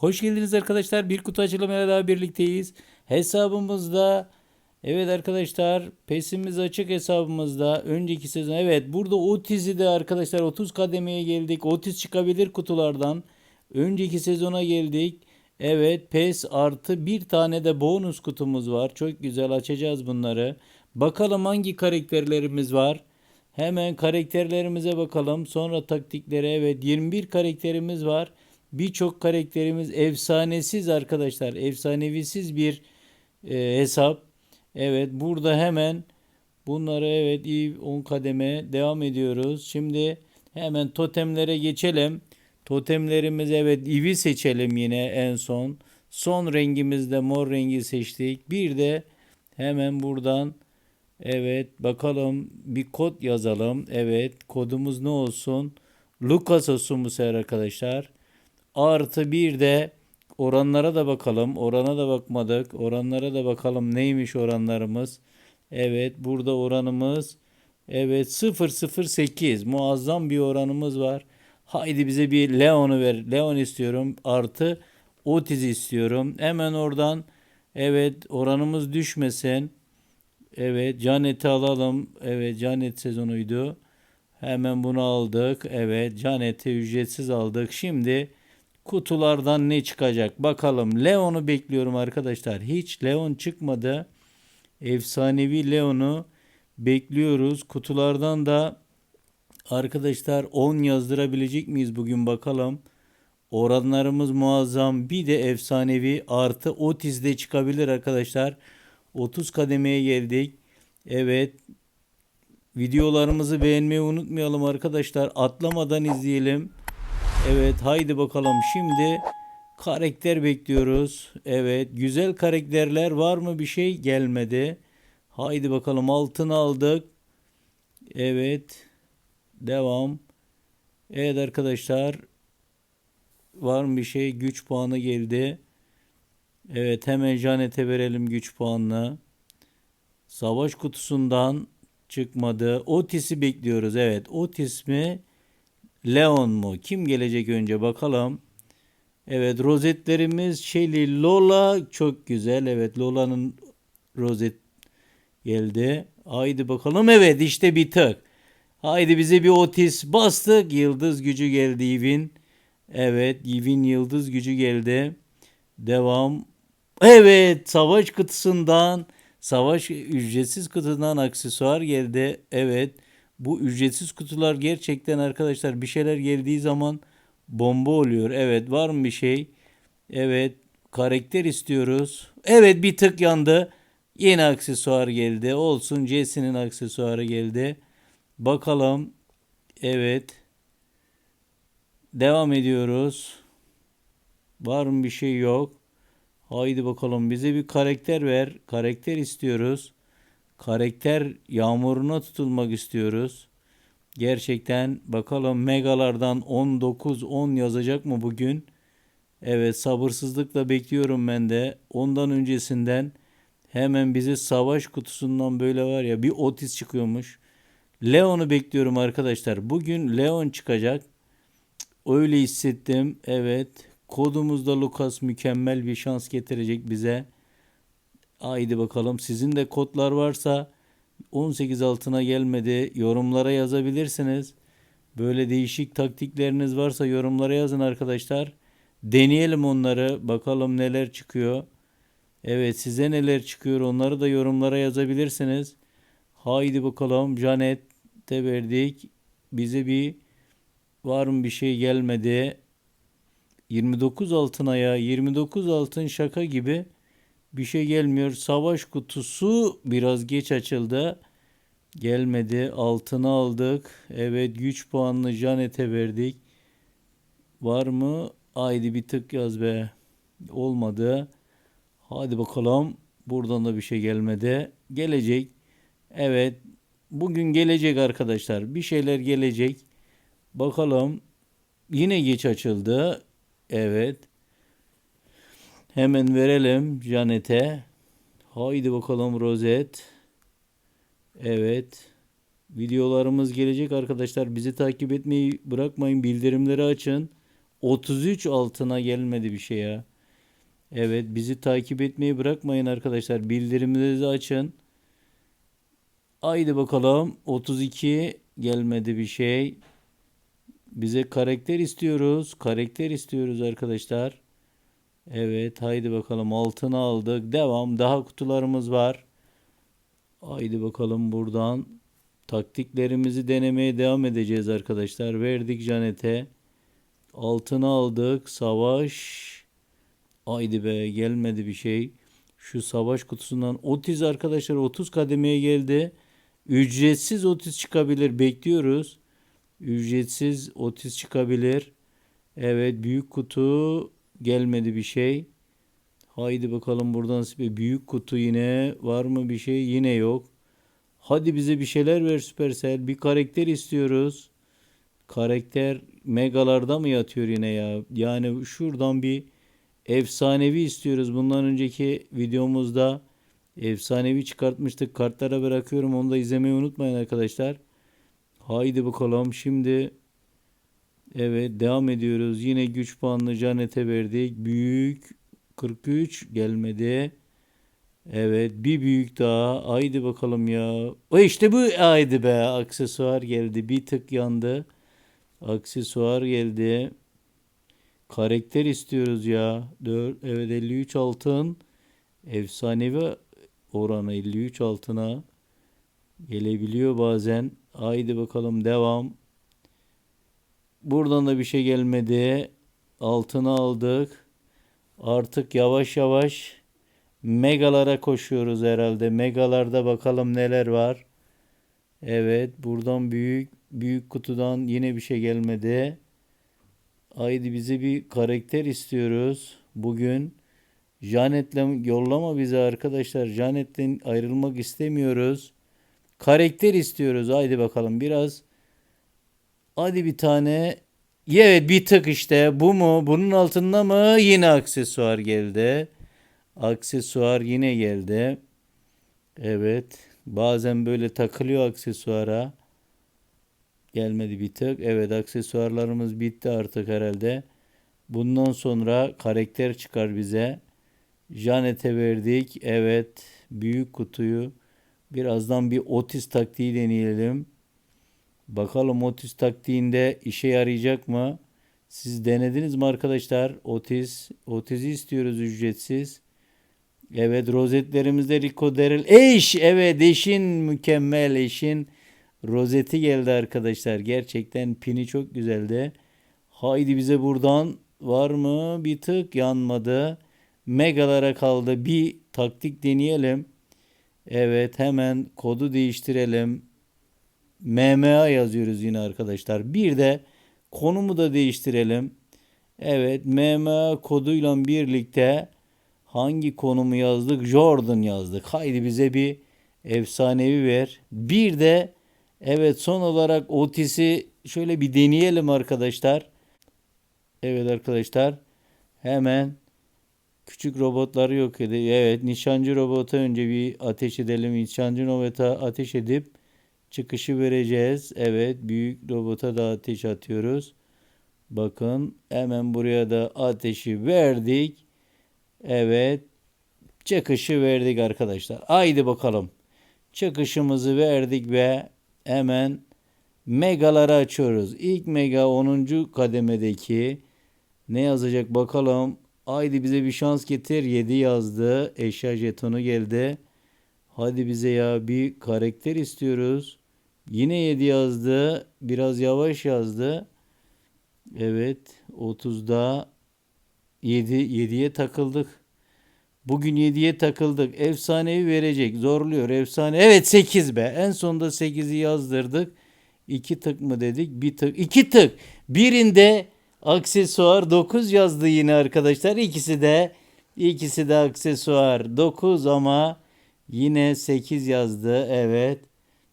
Hoş geldiniz arkadaşlar. Bir kutu açılımıyla daha birlikteyiz. Hesabımızda evet arkadaşlar pesimiz açık hesabımızda. Önceki sezon evet burada Otiz'i de arkadaşlar 30 kademeye geldik. Otiz çıkabilir kutulardan. Önceki sezona geldik. Evet PES artı bir tane de bonus kutumuz var. Çok güzel açacağız bunları. Bakalım hangi karakterlerimiz var. Hemen karakterlerimize bakalım. Sonra taktiklere evet 21 karakterimiz var. Birçok karakterimiz efsanesiz arkadaşlar. Efsanevisiz bir e, hesap. Evet burada hemen bunları evet iyi 10 kademe devam ediyoruz. Şimdi hemen totemlere geçelim. Totemlerimiz evet ivi seçelim yine en son. Son rengimizde mor rengi seçtik. Bir de hemen buradan Evet bakalım bir kod yazalım. Evet kodumuz ne olsun? Lucas olsun bu sefer arkadaşlar. Artı bir de oranlara da bakalım. Orana da bakmadık. Oranlara da bakalım neymiş oranlarımız. Evet burada oranımız evet 008 muazzam bir oranımız var. Haydi bize bir Leon'u ver. Leon istiyorum. Artı Otiz istiyorum. Hemen oradan evet oranımız düşmesin. Evet Canet'i alalım. Evet Canet sezonuydu. Hemen bunu aldık. Evet Canet'i ücretsiz aldık. Şimdi kutulardan ne çıkacak? Bakalım. Leon'u bekliyorum arkadaşlar. Hiç Leon çıkmadı. Efsanevi Leon'u bekliyoruz. Kutulardan da arkadaşlar 10 yazdırabilecek miyiz bugün bakalım. Oranlarımız muazzam. Bir de efsanevi artı Otiz'de çıkabilir arkadaşlar. 30 kademeye geldik. Evet. Videolarımızı beğenmeyi unutmayalım arkadaşlar. Atlamadan izleyelim. Evet haydi bakalım şimdi karakter bekliyoruz. Evet güzel karakterler var mı bir şey gelmedi. Haydi bakalım altın aldık. Evet devam. Evet arkadaşlar var mı bir şey güç puanı geldi. Evet hemen Janet'e verelim güç puanını. Savaş kutusundan çıkmadı. Otis'i bekliyoruz. Evet Otis mi? Leon mu? Kim gelecek önce bakalım. Evet rozetlerimiz Shelly Lola çok güzel. Evet Lola'nın rozet geldi. Haydi bakalım. Evet işte bir tık. Haydi bize bir Otis bastık. Yıldız gücü geldi Yivin. Evet Yivin yıldız gücü geldi. Devam. Evet savaş kutusundan savaş ücretsiz kutudan aksesuar geldi. Evet bu ücretsiz kutular gerçekten arkadaşlar bir şeyler geldiği zaman bomba oluyor. Evet var mı bir şey? Evet karakter istiyoruz. Evet bir tık yandı. Yeni aksesuar geldi. Olsun Jesse'nin aksesuarı geldi. Bakalım. Evet. Devam ediyoruz. Var mı bir şey yok. Haydi bakalım bize bir karakter ver. Karakter istiyoruz. Karakter yağmuruna tutulmak istiyoruz. Gerçekten bakalım megalardan 19 10 yazacak mı bugün? Evet sabırsızlıkla bekliyorum ben de. Ondan öncesinden hemen bize savaş kutusundan böyle var ya bir Otis çıkıyormuş. Leon'u bekliyorum arkadaşlar. Bugün Leon çıkacak. Öyle hissettim. Evet. Kodumuzda Lucas mükemmel bir şans getirecek bize. Haydi bakalım. Sizin de kodlar varsa 18 altına gelmedi. Yorumlara yazabilirsiniz. Böyle değişik taktikleriniz varsa yorumlara yazın arkadaşlar. Deneyelim onları. Bakalım neler çıkıyor. Evet size neler çıkıyor onları da yorumlara yazabilirsiniz. Haydi bakalım Janet'te verdik. Bize bir var mı bir şey gelmedi. 29 altın aya 29 altın şaka gibi bir şey gelmiyor. Savaş kutusu biraz geç açıldı. Gelmedi. Altını aldık. Evet güç puanını Janet'e verdik. Var mı? Haydi bir tık yaz be. Olmadı. Hadi bakalım. Buradan da bir şey gelmedi. Gelecek. Evet. Bugün gelecek arkadaşlar. Bir şeyler gelecek. Bakalım. Yine geç açıldı. Evet. Hemen verelim Janet'e. Haydi bakalım Rozet. Evet. Videolarımız gelecek arkadaşlar. Bizi takip etmeyi bırakmayın. Bildirimleri açın. 33 altına gelmedi bir şey ya. Evet bizi takip etmeyi bırakmayın arkadaşlar. Bildirimlerinizi açın. Haydi bakalım 32 gelmedi bir şey. Bize karakter istiyoruz. Karakter istiyoruz arkadaşlar. Evet haydi bakalım altını aldık. Devam. Daha kutularımız var. Haydi bakalım buradan taktiklerimizi denemeye devam edeceğiz arkadaşlar. Verdik Janet'e. Altını aldık. Savaş. Haydi be gelmedi bir şey. Şu savaş kutusundan Otiz arkadaşlar 30 kademeye geldi. Ücretsiz Otiz çıkabilir. Bekliyoruz. Ücretsiz Otiz çıkabilir. Evet büyük kutu gelmedi bir şey. Haydi bakalım buradan bir büyük kutu yine var mı bir şey yine yok. Hadi bize bir şeyler ver Supercell. Bir karakter istiyoruz. Karakter megalarda mı yatıyor yine ya? Yani şuradan bir efsanevi istiyoruz. Bundan önceki videomuzda efsanevi çıkartmıştık. Kartlara bırakıyorum. Onu da izlemeyi unutmayın arkadaşlar. Haydi bakalım şimdi Evet devam ediyoruz. Yine güç puanını Janet'e verdik. Büyük 43 gelmedi. Evet bir büyük daha. Haydi bakalım ya. O işte bu haydi be. Aksesuar geldi. Bir tık yandı. Aksesuar geldi. Karakter istiyoruz ya. 4, evet 53 altın. Efsanevi oranı 53 altına gelebiliyor bazen. Haydi bakalım devam. Buradan da bir şey gelmedi. Altını aldık. Artık yavaş yavaş megalara koşuyoruz herhalde. Megalarda bakalım neler var. Evet, buradan büyük büyük kutudan yine bir şey gelmedi. Haydi bize bir karakter istiyoruz bugün. Janet'le yollama bize arkadaşlar. Janet'ten ayrılmak istemiyoruz. Karakter istiyoruz. Haydi bakalım biraz Hadi bir tane. Evet bir tık işte. Bu mu? Bunun altında mı? Yine aksesuar geldi. Aksesuar yine geldi. Evet. Bazen böyle takılıyor aksesuara. Gelmedi bir tık. Evet aksesuarlarımız bitti artık herhalde. Bundan sonra karakter çıkar bize. Janet'e verdik. Evet. Büyük kutuyu. Birazdan bir otis taktiği deneyelim. Bakalım Otis taktiğinde işe yarayacak mı? Siz denediniz mi arkadaşlar? Otis, Otis'i istiyoruz ücretsiz. Evet rozetlerimizde Rico Derel. Eş evet eşin mükemmel eşin rozeti geldi arkadaşlar. Gerçekten pini çok güzeldi. Haydi bize buradan var mı? Bir tık yanmadı. Megalara kaldı. Bir taktik deneyelim. Evet hemen kodu değiştirelim. MMA yazıyoruz yine arkadaşlar. Bir de konumu da değiştirelim. Evet MMA koduyla birlikte hangi konumu yazdık? Jordan yazdık. Haydi bize bir efsanevi ver. Bir de evet son olarak Otis'i şöyle bir deneyelim arkadaşlar. Evet arkadaşlar hemen küçük robotları yok edelim. Evet nişancı robota önce bir ateş edelim. Nişancı robota ateş edip çıkışı vereceğiz. Evet büyük robota da ateş atıyoruz. Bakın hemen buraya da ateşi verdik. Evet çıkışı verdik arkadaşlar. Haydi bakalım. Çıkışımızı verdik ve hemen megaları açıyoruz. İlk mega 10. kademedeki ne yazacak bakalım. Haydi bize bir şans getir. 7 yazdı. Eşya jetonu geldi. Hadi bize ya bir karakter istiyoruz. Yine 7 yazdı. Biraz yavaş yazdı. Evet. 30'da 7 7'ye takıldık. Bugün 7'ye takıldık. Efsanevi verecek. Zorluyor. Efsane. Evet 8 be. En sonunda 8'i yazdırdık. 2 tık mı dedik? Bir tık. 2 tık. Birinde aksesuar 9 yazdı yine arkadaşlar. İkisi de ikisi de aksesuar 9 ama yine 8 yazdı. Evet.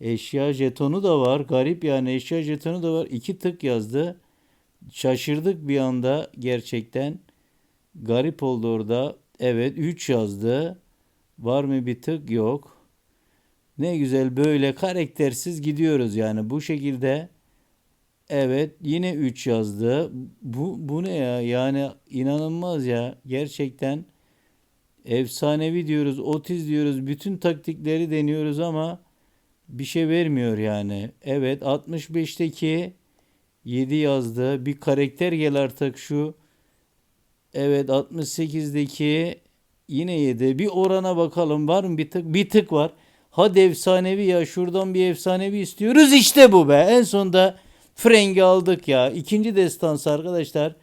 Eşya jetonu da var. Garip yani eşya jetonu da var. İki tık yazdı. Şaşırdık bir anda gerçekten. Garip oldu orada. Evet 3 yazdı. Var mı bir tık? Yok. Ne güzel böyle karaktersiz gidiyoruz yani bu şekilde Evet yine 3 yazdı. Bu, bu ne ya? Yani inanılmaz ya. Gerçekten efsanevi diyoruz, otiz diyoruz. Bütün taktikleri deniyoruz ama bir şey vermiyor yani. Evet 65'teki 7 yazdı. Bir karakter gel artık şu. Evet 68'deki yine 7. Bir orana bakalım. Var mı bir tık? Bir tık var. Hadi efsanevi ya. Şuradan bir efsanevi istiyoruz. İşte bu be. En sonunda Frank'i aldık ya. İkinci destansı arkadaşlar.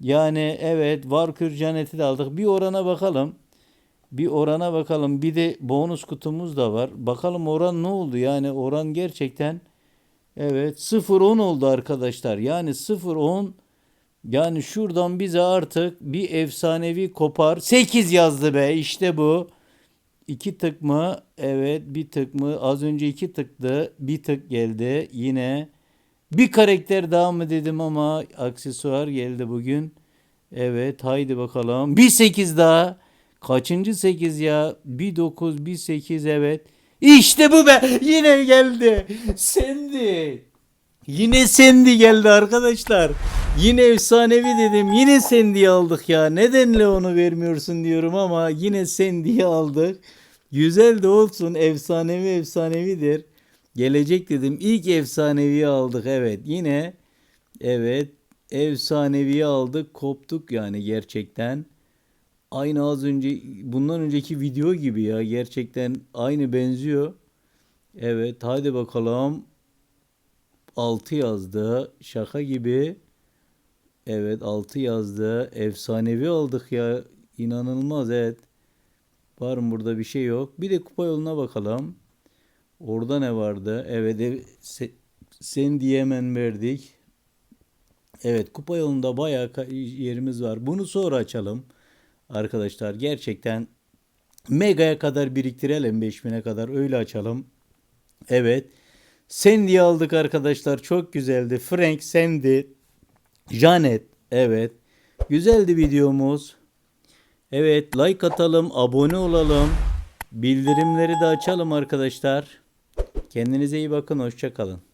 Yani evet Varkür Canet'i de aldık. Bir orana bakalım. Bir orana bakalım. Bir de bonus kutumuz da var. Bakalım oran ne oldu? Yani oran gerçekten evet 0-10 oldu arkadaşlar. Yani 0-10 yani şuradan bize artık bir efsanevi kopar. 8 yazdı be işte bu. 2 tık mı? Evet bir tık mı? Az önce 2 tıktı. Bir tık geldi. Yine bir karakter daha mı dedim ama aksesuar geldi bugün. Evet haydi bakalım. Bir 8 daha. Kaçıncı 8 ya? Bir 9 bir 8 evet. İşte bu be. Yine geldi. Sendi. Yine Sandy geldi arkadaşlar. Yine efsanevi dedim. Yine Sandy'yi aldık ya. Neden Leon'u vermiyorsun diyorum ama yine Sandy'yi aldık. Güzel de olsun. Efsanevi efsanevidir. Gelecek dedim. İlk efsaneviyi aldık. Evet yine evet efsaneviyi aldık. Koptuk yani gerçekten. Aynı az önce bundan önceki video gibi ya. Gerçekten aynı benziyor. Evet hadi bakalım. 6 yazdı. Şaka gibi. Evet 6 yazdı. Efsanevi aldık ya. İnanılmaz evet. Var mı burada bir şey yok. Bir de kupa yoluna bakalım. Orada ne vardı? Evet ev, se, sen diye hemen verdik. Evet kupa yolunda bayağı yerimiz var. Bunu sonra açalım. Arkadaşlar gerçekten Mega'ya kadar biriktirelim 5000'e kadar öyle açalım. Evet. Sandy'yi aldık arkadaşlar. Çok güzeldi. Frank, Sandy, Janet. Evet. Güzeldi videomuz. Evet like atalım, abone olalım. Bildirimleri de açalım arkadaşlar. Kendinize iyi bakın. Hoşça kalın.